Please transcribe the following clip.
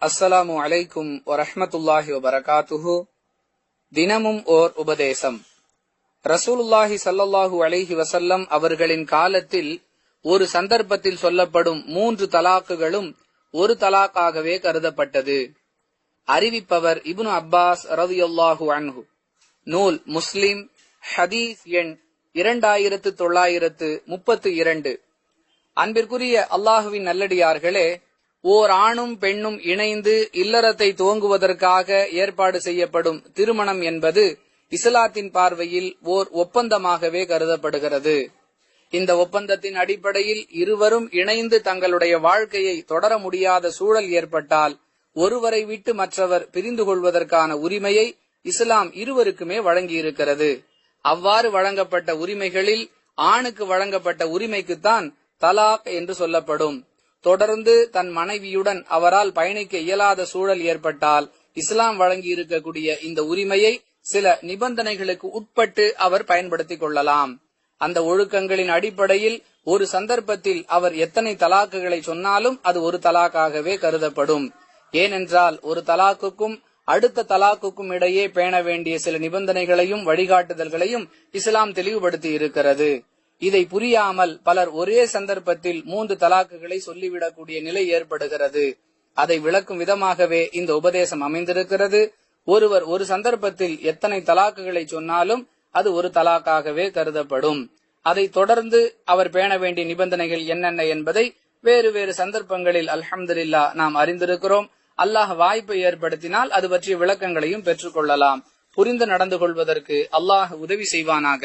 அஸ்ஸலாமு அலைக்கும் வரஹமத்துல்லாஹி வபரகாத்துஹு. தினமும் ஓர் உபதேசம். ரசூலுல்லாஹி சல்லல்லாஹு அலைஹி வசல்லம் அவர்களின் காலத்தில் ஒரு சந்தர்ப்பத்தில் சொல்லப்படும் மூன்று தலாக்குகளும் ஒரு தலாக்காகவே கருதப்பட்டது. அறிவிப்பவர் இபுனு அப்பாஸ் ரதியுல்லாஹு அன்ஹு. நூல் முஸ்லிம் ஹதீஸ் எண் இரண்டாயிரத்து தொள்ளாயிரத்து முப்பத்து இரண்டு. அன்பிற்குரிய அல்லாஹுவின் நல்லடியார்களே ஓர் ஆணும் பெண்ணும் இணைந்து இல்லறத்தை துவங்குவதற்காக ஏற்பாடு செய்யப்படும் திருமணம் என்பது இஸ்லாத்தின் பார்வையில் ஓர் ஒப்பந்தமாகவே கருதப்படுகிறது. இந்த ஒப்பந்தத்தின் அடிப்படையில் இருவரும் இணைந்து தங்களுடைய வாழ்க்கையை தொடர முடியாத சூழல் ஏற்பட்டால் ஒருவரை விட்டு மற்றவர் பிரிந்து கொள்வதற்கான உரிமையை இஸ்லாம் இருவருக்குமே வழங்கியிருக்கிறது. அவ்வாறு வழங்கப்பட்ட உரிமைகளில் ஆணுக்கு வழங்கப்பட்ட உரிமைக்குத்தான் தலாக் என்று சொல்லப்படும். தொடர்ந்து தன் மனைவியுடன் அவரால் பயணிக்க இயலாத சூழல் ஏற்பட்டால் இஸ்லாம் வழங்கி இருக்கக்கூடிய இந்த உரிமையை சில நிபந்தனைகளுக்கு உட்பட்டு அவர் பயன்படுத்திக் கொள்ளலாம். அந்த ஒழுக்கங்களின் அடிப்படையில் ஒரு சந்தர்ப்பத்தில் அவர் எத்தனை தலாக்குகளை சொன்னாலும் அது ஒரு தலாக்காகவே கருதப்படும். ஏனென்றால் ஒரு தலாக்குக்கும் அடுத்த தலாக்குக்கும் இடையே பேண வேண்டிய சில நிபந்தனைகளையும் வழிகாட்டுதல்களையும் இஸ்லாம் தெளிவுபடுத்தி இருக்கிறது இதை புரியாமல் பலர் ஒரே சந்தர்ப்பத்தில் மூன்று தலாக்குகளை சொல்லிவிடக்கூடிய நிலை ஏற்படுகிறது. அதை விளக்கும் விதமாகவே இந்த உபதேசம் அமைந்திருக்கிறது. ஒருவர் ஒரு சந்தர்ப்பத்தில் எத்தனை தலாக்குகளை சொன்னாலும் அது ஒரு தலாக்காகவே கருதப்படும். அதை தொடர்ந்து அவர் பேண வேண்டிய நிபந்தனைகள் என்னென்ன என்பதை வேறு வேறு சந்தர்ப்பங்களில் அல்ஹம்துல்லா நாம் அறிந்திருக்கிறோம். அல்லாஹ் வாய்ப்பை ஏற்படுத்தினால் அது பற்றிய விளக்கங்களையும் பெற்றுக்கொள்ளலாம். புரிந்து நடந்து கொள்வதற்கு அல்லாஹ் உதவி செய்வானாக.